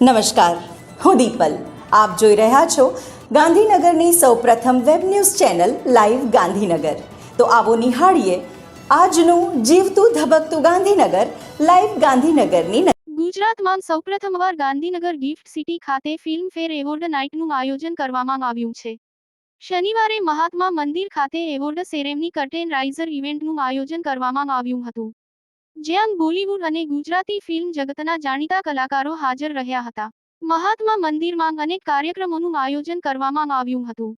નમસ્કાર, હું દીપલ. આપ જોઈ રહ્યા છો ગાંધીનગરની સૌપ્રથમ web news channel live Gandhinagar. તો આવો નિહાળીએ આજનું જીવતું ધબકતું ગાંધીનગર, લાઈવ ગાંધીનગરની ગુજરાતમાં સૌપ્રથમવાર ગાંધીનગર ગિફ્ટ સિટી ખાતે ફિલ્મફેર એવોર્ડ નાઇટનું આયોજન કરવામાં આવ્યું છે. શનિવારે મહાત્મા મંદિર ખાતે એવોર્ડ સેરેમની કર્ટેન રાઇઝર ઇવેન્ટનું આયોજન કરવામાં આવ્યું હતું. જ્યાં બોલિવૂડ અને ગુજરાતી ફિલ્મ જગતના જાણીતા કલાકારો હાજર રહ્યા હતા. મહાત્મા મંદિરમાં અનેક કાર્યક્રમોનું આયોજન કરવામાં આવ્યું હતું.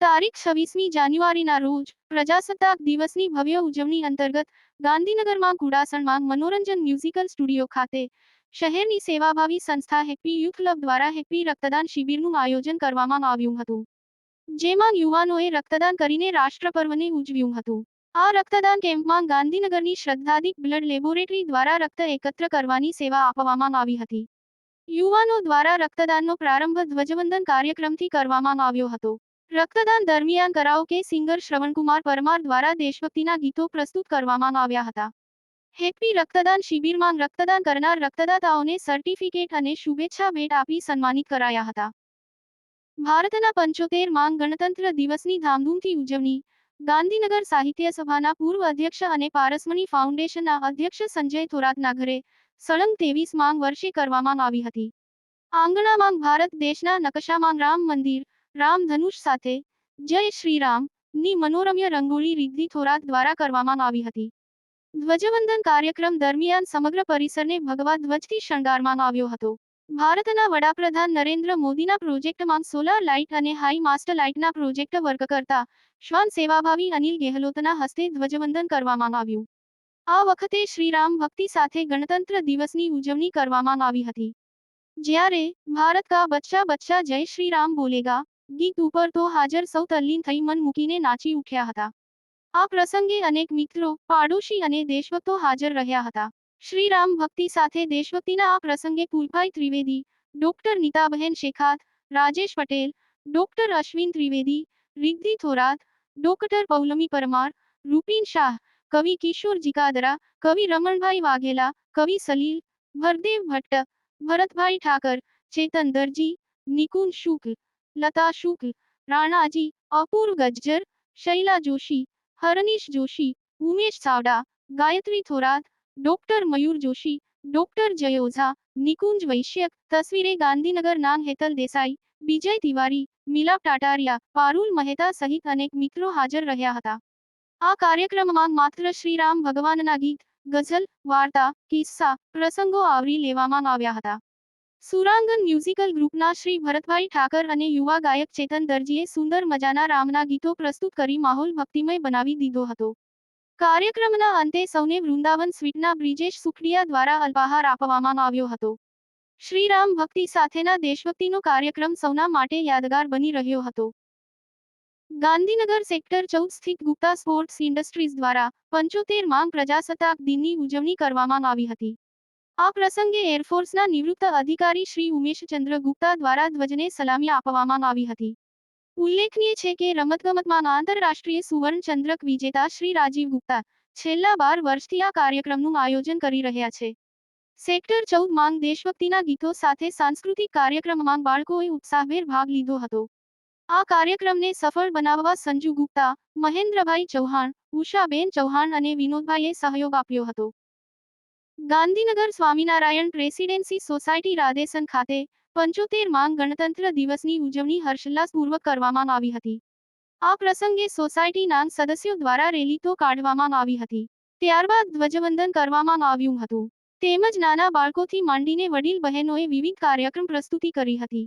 તારીખ છવ્વીસમી જાન્યુઆરીના રોજ પ્રજાસત્તાક દિવસની ભવ્ય ઉજવણી અંતર્ગત ગાંધીનગરમાં કુડાસણમાં મનોરંજન મ્યુઝિકલ સ્ટુડિયો ખાતે શહેરની સેવાભાવી સંસ્થા હેપી યુથ ક્લબ દ્વારા હેપી રક્તદાન શિબિરનું આયોજન કરવામાં આવ્યું હતું. જેમાં યુવાનોએ રક્તદાન કરીને રાષ્ટ્રપર્વને ઉજવ્યું હતું. આ રક્તદાન કેમ્પમાં ગાંધીનગરની શ્રદ્ધાદિક બ્લડ લેબોરેટરી દ્વારા રક્ત એકત્ર કરવાની સેવા આપવામાં આવી હતી. યુવાનો દ્વારા રક્તદાનનો પ્રારંભ ધ્વજવંદન કાર્યક્રમથી કરવામાં આવ્યો હતો. રક્તદાન દરમિયાન કરાઓકે સિંગર શ્રવણકુમાર પરમાર દ્વારા દેશભક્તિના ગીતો પ્રસ્તુત કરવામાં આવ્યા હતા. હેપી રક્તદાન શિબિરમાં રક્તદાન કરનાર રક્તદાતાઓને સર્ટિફિકેટ અને શુભેચ્છા ભેટ આપી સન્માનિત કરાયા હતા. ભારતના પંચોતેર માંગ ગણતંત્ર દિવસની ધામધૂમથી ઉજવણી ગાંધીનગર સાહિત્ય સભાના પૂર્વ અધ્યક્ષ અને પારસમણી ફાઉન્ડેશનના અધ્યક્ષ સંજય થોરાતના ઘરે સળંગ ત્રેવીસ માંગ વર્ષે કરવામાં આવી હતી. આંગણામાં ભારત દેશના નકશામાં રામ મંદિર, રામ ધનુષ સાથે જય શ્રી રામની મનોરમ્ય રંગોળી રિદ્ધિ થોરાત દ્વારા કરવામાં આવી હતી. ધ્વજવંદન કાર્યક્રમ દરમિયાન સમગ્ર પરિસરને ભગવા ધ્વજથી શણગારવામાં આવ્યો હતો. ભારતના વડાપ્રધાન નરેન્દ્ર મોદીના પ્રોજેક્ટમાં સોલાર લાઇટ અને હાઈ માસ્ટર લાઇટના પ્રોજેક્ટ વર્ક કરતા શ્વાન સેવાભાવી અનિલ ગેહલોતના હસ્તે ધ્વજવંદન કરવામાં આવ્યું. આ વખતે શ્રીરામ ભક્તિ સાથે ગણતંત્ર દિવસની ઉજવણી કરવામાં આવી હતી. જ્યારે ભારત કા બચ્ચા બચ્ચા જય શ્રીરામ બોલેગા, ગીત ઉપર તો હાજર સૌ તલ્લીન થઈ મન મૂકીને નાચી ઉઠ્યા હતા. આ પ્રસંગે અનેક મિત્રો, પાડોશી અને દેશભક્તો હાજર રહ્યા હતા. શ્રીરામ ભક્તિ સાથે દેશભક્તિના આ પ્રસંગે Pulbhai Trivedi, doctor Nitaben Shekhat, Rajesh Patel, doctor Ashwin Trivedi, Riddhi Thorat, doctor Paulami Parmar, Rupin Shah, કવિ કિશોર જીકાદરા, કવિ રમણભાઈ વાઘેલા, કવિ સલીલ, ભરદેવ ભટ્ટ, ભરતભાઈ ઠાકર, ચેતન દરજી, નિકુંજ શુક્લ, લતા શુક્લ, રાણાજી, અપૂર્વ ગજ્જર, શૈલા જોશી, હરનીશ જોશી, ઉમેશ સાવડા, ગાયત્રી થોરાત ડોક્ટર મયુર જોશી, ડોક્ટર જય ઓઝા નિકુંજ વૈશ્યક, તસવીરે ગાંધીનગર નાન હેતલ દેસાઈ વિજય તિવારી, મિલાપ ટાટારિયા, પારુલ મહેતા સહિત અનેક મિત્રો હાજર રહ્યા હતા. આ કાર્યક્રમમાં માત્ર શ્રીરામ ભગવાનના ગીત, ગઝલ, વાર્તા, કિસ્સા, પ્રસંગો આવરી લેવામાં આવ્યા હતા. સુરાંગન મ્યુઝિકલ ગ્રુપના શ્રી ભરતભાઈ ઠાકર અને યુવા ગાયક ચેતન દરજીએ સુંદર મજાના રામના ગીતો પ્રસ્તુત કરી માહોલ ભક્તિમય બનાવી દીધો હતો. કાર્યક્રમના અંતે સૌને વૃંદાવન સ્વીટના બ્રિજેશ સુખડિયા દ્વારા અલ્પાહાર આપવામાં આવ્યો હતો. શ્રીરામ ભક્તિ સાથેના દેશભક્તિનો કાર્યક્રમ સૌના માટે યાદગાર બની રહ્યો હતો. ગાંધીનગર સેક્ટર ચૌદ સ્થિત ગુપ્તા સ્પોર્ટ્સ ઇન્ડસ્ટ્રીઝ દ્વારા પંચોતેર માંગ પ્રજાસત્તાક દિનની ઉજવણી કરવામાં આવી હતી. આ પ્રસંગે એરફોર્સના નિવૃત્ત અધિકારી શ્રી ઉમેશચંદ્ર ગુપ્તા દ્વારા ધ્વજને સલામી આપવામાં આવી હતી. ઉલ્લેખનીય છે કે રમતગમતમાં આંતરરાષ્ટ્રીય સુવર્ણ ચંદ્રક વિજેતા શ્રી રાજીવ ગુપ્તા છેલ્લા બાર વર્ષથી આ કાર્યક્રમનું આયોજન કરી રહ્યા છે. સેક્ટર ચૌદ માંગ દેશભક્તિના ગીતો સાથે સાંસ્કૃતિક કાર્યક્રમમાં બાળકોએ ઉત્સાહભેર ભાગ લીધો હતો. આ કાર્યક્રમને સફળ બનાવવા સંજુ ગુપ્તા, મહેન્દ્રભાઈ ચૌહાણ, ઉષાબેન ચૌહાણ અને વિનોદભાઈએ સહયોગ આપ્યો હતો. ગાંધીનગર સ્વામિનારાયણ પ્રેસિડેન્સી સોસાયટી રાધેસન ખાતે પંચોતેર માંગ ગણતંત્ર દિવસની ઉજવણી હર્ષોલ્લાસપૂર્વક કરવામાં આવી હતી. આ પ્રસંગે સોસાયટીના સદસ્યો દ્વારા રેલી તો કાઢવામાં આવી હતી. ત્યારબાદ ધ્વજવંદન કરવામાં આવ્યું હતું. તેમજ નાના બાળકોથી માંડીને વડીલ બહેનોએ વિવિધ કાર્યક્રમ પ્રસ્તુતિ કરી હતી.